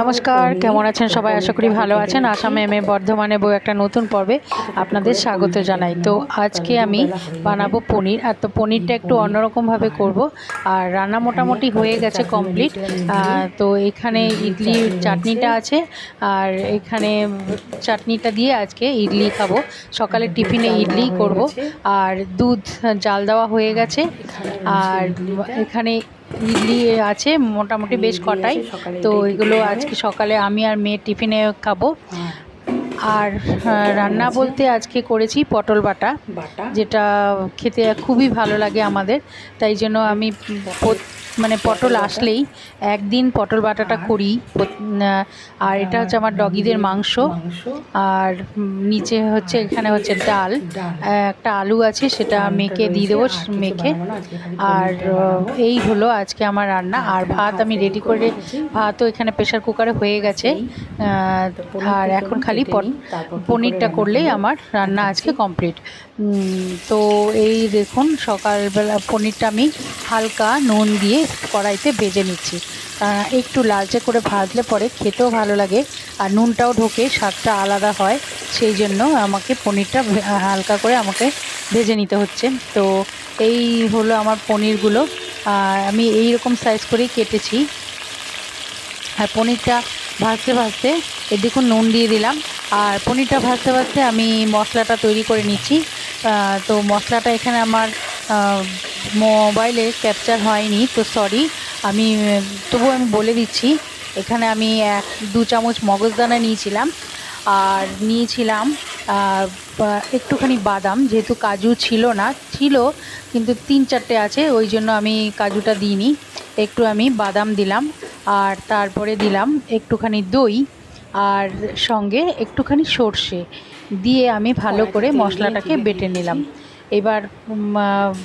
নমস্কার কেমন আছেন সবাই? আশা করি ভালো আছেন। আসামে এম এ বর্ধমানে বউ একটা নতুন পর্বে আপনাদের স্বাগত জানাই। তো আজকে আমি বানাবো পনির আর তো পনিরটা একটু অন্যরকমভাবে করব। আর রান্না মোটামুটি হয়ে গেছে কমপ্লিট। তো এখানে ইডলির চাটনিটা আছে আর এখানে চাটনিটা দিয়ে আজকে ইডলি খাব। সকালে টিফিনে ইডলি করব। আর দুধ জাল দেওয়া হয়ে গেছে। আর এখানে ইডলি আছে মোটামুটি বেশ কটাই। তো এগুলো আজকে সকালে আমি আর মেয়ে টিফিনে খাব। আর রান্না বলতে আজকে করেছি পটল বাটা। যেটা খেতে খুবই ভালো লাগে আমাদের। তাই জন্য আমি মানে পটল আসলেই একদিন পটল বাটাটা করি। আর এটা হচ্ছে আমার ডগিদের মাংস। আর নিচে হচ্ছে এখানে হচ্ছে ডাল। একটা আলু আছে সেটা মেখে দিয়ে দেবো মেখে। আর এই হলো আজকে আমার রান্না। আর ভাত আমি রেডি করে ভাতও এখানে প্রেশার কুকারে হয়ে গেছে। আর এখন খালি পট- পনিরটা করলেই আমার রান্না আজকে কমপ্লিট তো এই দেখুন সকালবেলা পনিরটা আমি হালকা নুন দিয়ে কড়াইতে ভেজে নিচ্ছি। একটু লালচে করে ভাজলে পরে খেতেও ভালো লাগে আর নুনটাও ঢোকে স্বাদটা আলাদা হয়। সেই জন্য আমাকে পনিরটা হালকা করে আমাকে ভেজে নিতে হচ্ছে। তো এই হলো আমার পনিরগুলো। আমি এই রকম সাইজ করেই কেটেছি। আর পনিরটা ভাজতে ভাজতে এ দেখুন নুন দিয়ে দিলাম। আর পনিরটা ভাজতে ভাজতে আমি মশলাটা তৈরি করে নিচ্ছি। তো মশলাটা এখানে আমার মোবাইলে ক্যাপচার হয়নি, তো সরি আমি তবু আমি বলে দিচ্ছি, এখানে আমি এক, দু চামচ মগজদানা নিয়েছিলাম। আর নিয়েছিলাম একটুখানি বাদাম, যেহেতু কাজু ছিল না, ছিল, কিন্তু তিন চারটে আছে, ওই জন্য আমি কাজুটা দিইনি। একটু আমি বাদাম দিলাম, আর তারপরে দিলাম একটুখানি দই। আর সঙ্গে একটুখানি সর্ষে দিয়ে আমি ভালো করে মশলাটাকে বেটে নিলাম। এবার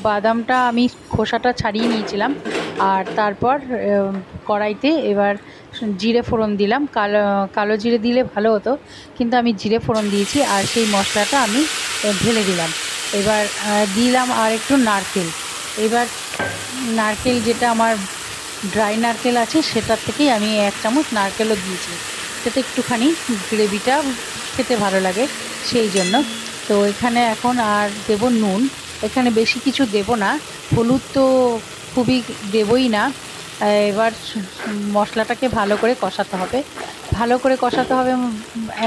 বাদামটা আমি খোসাটা ছাড়িয়ে নিয়েছিলাম। আর তারপর কড়াইতে এবার জিরে ফোড়ন দিলাম। কালো কালো জিরে দিলে ভালো হতো কিন্তু আমি জিরে ফোড়ন দিয়েছি আর সেই মশলাটা আমি ঢেলে দিলাম। এবার দিলাম আর একটু নারকেল। এবার নারকেল যেটা আমার ড্রাই নারকেল আছে সেটার থেকেই আমি এক চামচ নারকেলও দিয়েছি। যাতে একটুখানি গ্রেভিটা খেতে ভালো লাগে সেই জন্য। তো এখানে এখন আর দেব নুন। এখানে বেশি কিছু দেব না। হলুদ তো খুবই দেবই না। এবার মশলাটাকে ভালো করে কষাতে হবে। ভালো করে কষাতে হবে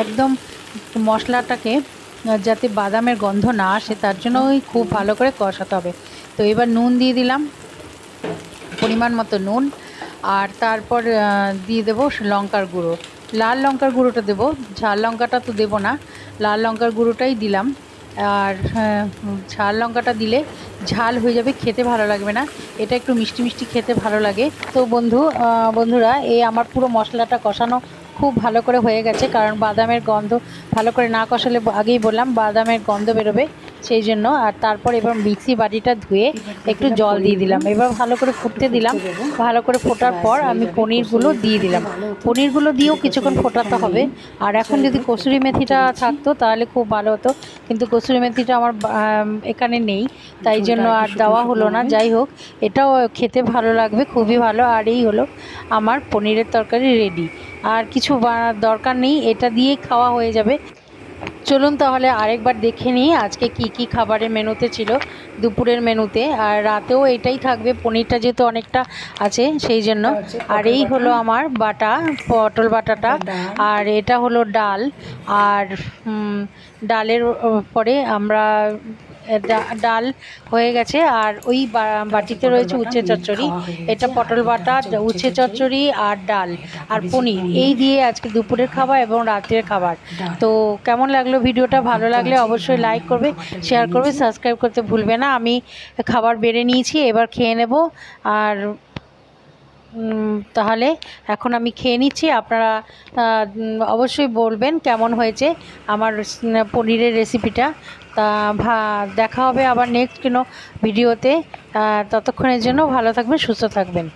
একদম মশলাটাকে যাতে বাদামের গন্ধ না আসে, তার জন্য ওই খুব ভালো করে কষাতে হবে। তো এবার নুন দিয়ে দিলাম, পরিমাণ মতো নুন। আর তারপর দিয়ে দেবো লঙ্কার গুঁড়ো। লাল লঙ্কার গুঁড়োটা দেবো। ঝাল লঙ্কাটা তো দেবো না। লাল লঙ্কার গুঁড়োটাই দিলাম। আর ঝাল লঙ্কাটা দিলে ঝাল হয়ে যাবে, খেতে ভালো লাগবে না। এটা একটু মিষ্টি মিষ্টি খেতে ভালো লাগে। তো বন্ধু বন্ধুরা, এই আমার পুরো মশলাটা কষানো খুব ভালো করে হয়ে গেছে। কারণ বাদামের গন্ধ ভালো করে না কষালে আগেই বললাম, বাদামের গন্ধ বেরোবে। সেই জন্য। আর তারপর এবার মিক্সি বাটিটা ধুয়ে একটু জল দিয়ে দিলাম। এবার ভালো করে ফুটতে দিলাম। ভালো করে ফোটার পর আমি পনিরগুলো দিয়ে দিলাম। পনিরগুলো দিয়েও কিছুক্ষণ ফোটাতে হবে। আর এখন যদি কসুরি মেথিটা থাকতো তাহলে খুব ভালো হতো। কিন্তু কসুরি মেথিটা আমার এখানে নেই। তাই জন্য আর দেওয়া হলো না। যাই হোক, এটাও খেতে ভালো লাগবে, খুবই ভালো। আর এই হলো আমার পনিরের তরকারি রেডি। আর কিছু দরকার নেই, এটা দিয়েই খাওয়া হয়ে যাবে। চলুন তাহলে আরেকবার দেখে নিই আজকে কি কি খাবারের মেনুতে ছিল দুপুরের মেনুতে। আর রাতেও এটাই থাকবে পনিরটা যেহেতু অনেকটা আছে সেই জন্য। আর এই হলো আমার বাটা পটল বাটাটা। আর এটা হলো ডাল। আর ডালের পরে আমরা ডাল হয়ে গেছে। আর ওই বাটিতে রয়েছে উচ্ছে চচ্চড়ি। এটা পটল বাটা উচ্ছে চচ্চড়ি। আর ডাল আর পনির। এই দিয়ে আজকে দুপুরের খাবার এবং রাত্রের খাবার। তো কেমন লাগল ভিডিওটা? ভালো লাগলে অবশ্যই লাইক করবে শেয়ার করবে সাবস্ক্রাইব করতে ভুলবে না। আমি খাবার বেড়ে নিয়েছি এবার খেয়ে নেব। আর তাহলে এখন আমি খেয়ে নিচ্ছি। আপনারা অবশ্যই বলবেন কেমন হয়েছে আমার পনিরের রেসিপিটা তা, ভা, দেখা হবে আবার নেক্সট কোনো ভিডিওতে ততক্ষণের জন্য ভালো থাকবেন, সুস্থ থাকবেন।